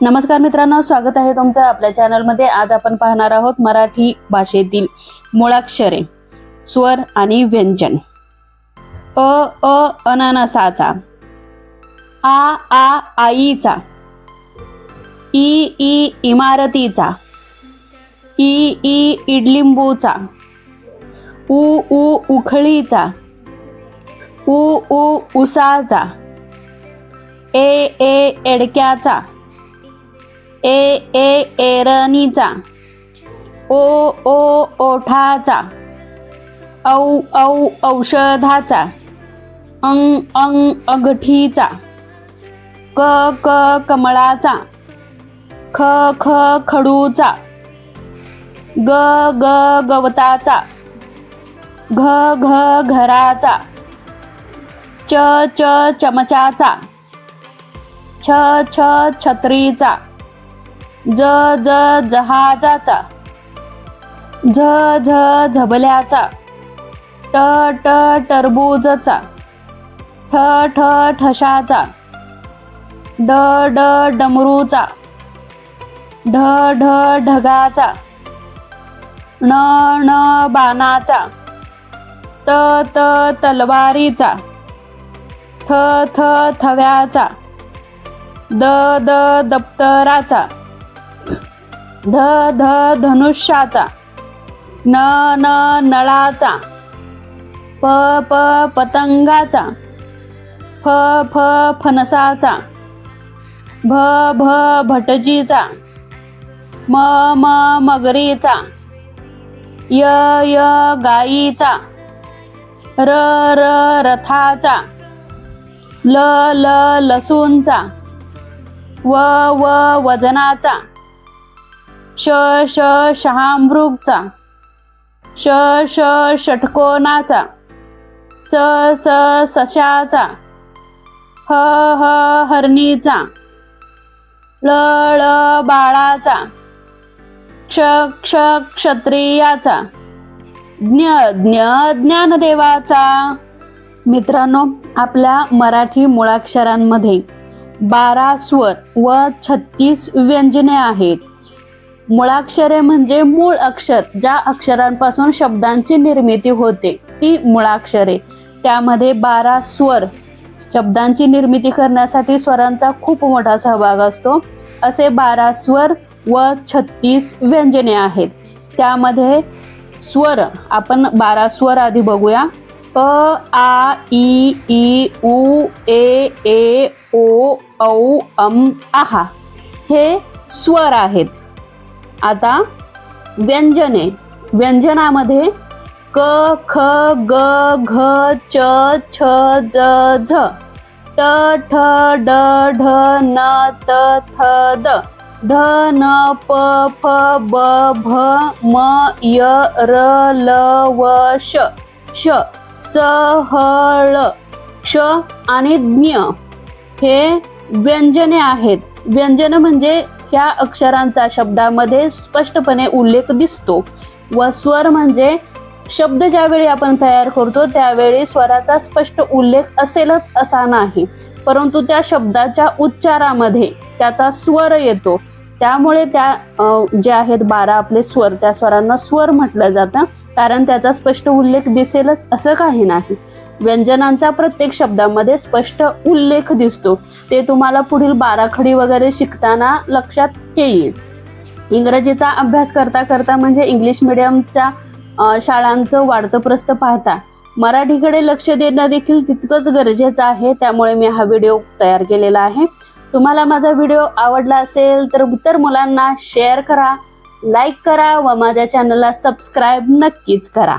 नमस्कार मित्रांनो स्वागत आहे तुमचं आपल्या चॅनलमध्ये आज आपण पाहणार आहोत मराठी भाषेतील मुळाक्षरे स्वर आणि व्यंजन. अ अ अननसाचा आ आ आईचा ई ई इमारतीचा ई ई इडलिंबूचा उ उ उखळीचा उ उ उसाचा ए ए एडक्याचा ए ए एरणीचा ओ ओ ओठाचा. औ औ औषधाचा. अंग अंग अगठीचा. क क कमळाचा. ख ख खडूचा. ग ग गवताचा. घ घ घराचा. च च चमचाचा. छ छ छत्रीचा. ज ज जहाजाचा. झ झ झबल्याचा. ट ट टरबूजचा. ठ ठ ठशाचा. ड ड डमरूचा. ढ ढ ढगाचा. ण ण बाणाचा. त त तलवारीचा. थ थ थव्याचा. The the दप्तराचा. ध ध धनुष्याचा. न न नळाचा. प प पतंगाचा. फ फ फणसाचा. भ भ भटजीचा. म म मगरीचा. य य गाईचा र र रथाचा. ल ल लसूणचा. व व वजनाचा. श श शहामृगचा. श श षटकोनाचा. स स सशाचा. ह ह हरणीचा. ल ळ बाळाचा. क्ष क्ष क्षत्रियाचा. ज्ञ ज्ञ ज्ञानदेवाचा. मित्रांनो आपल्या मराठी मुळाक्षरांमध्ये बारा स्वर व छत्तीस व्यंजने आहेत. मुळाक्षरे म्हणजे मूळ अक्षर ज्या अक्षरांपासून शब्दांची निर्मिती होते ती मुळाक्षरे त्यामध्ये बारा स्वर. शब्दांची निर्मिती करण्यासाठी स्वरांचा खूप मोठा सहभाग असतो. असे बारा स्वर व छत्तीस व्यंजने आहेत. त्यामध्ये स्वर आपण बारा स्वर आधी बघूया. अ आ ई ई उ ए ए ओ औ अम आहा. हे स्वर आहेत. आता व्यंजने. व्यंजनामध्ये क ख ग घ च छ ज झ. ट ठ ड ढ न त थ द. ध न प फ ब भ म य र ल व श. श स ह ळ. क्ष आणि ज्ञ हे व्यंजने आहेत. व्यंजन म्हणजे ह्या अक्षरांचा शब्दामध्ये स्पष्टपणे उल्लेख दिसतो. व स्वर म्हणजे शब्द ज्यावेळी आपण तयार करतो त्यावेळी स्वराचा स्पष्ट उल्लेख असेलच असा नाही. परंतु त्या शब्दाच्या उच्चारामध्ये त्याचा स्वर येतो. त्यामुळे त्या जे आहेत बारा आपले स्वर त्या स्वरांना स्वर म्हटलं जातं. कारण त्याचा स्पष्ट उल्लेख दिसेलच असं काही नाही. व्यंजनांचा प्रत्येक शब्दामध्ये स्पष्ट उल्लेख दिसतो. ते तुम्हाला पुढील बाराखडी वगैरे शिकताना लक्षात येईल. इंग्रजीचा अभ्यास करता करता म्हणजे इंग्लिश मिडियमच्या शाळांचं वाढतं प्रस्त पाहता. मराठीकडे लक्ष देणं देखील तितकंच गरजेचं आहे त्यामुळे मी हा व्हिडिओ तयार केलेला आहे. तुम्हाला माझा व्हिडिओ आवडला असेल तर इतर मुलांना शेअर करा लाईक करा व माझ्या चॅनलला सबस्क्राईब नक्कीच करा.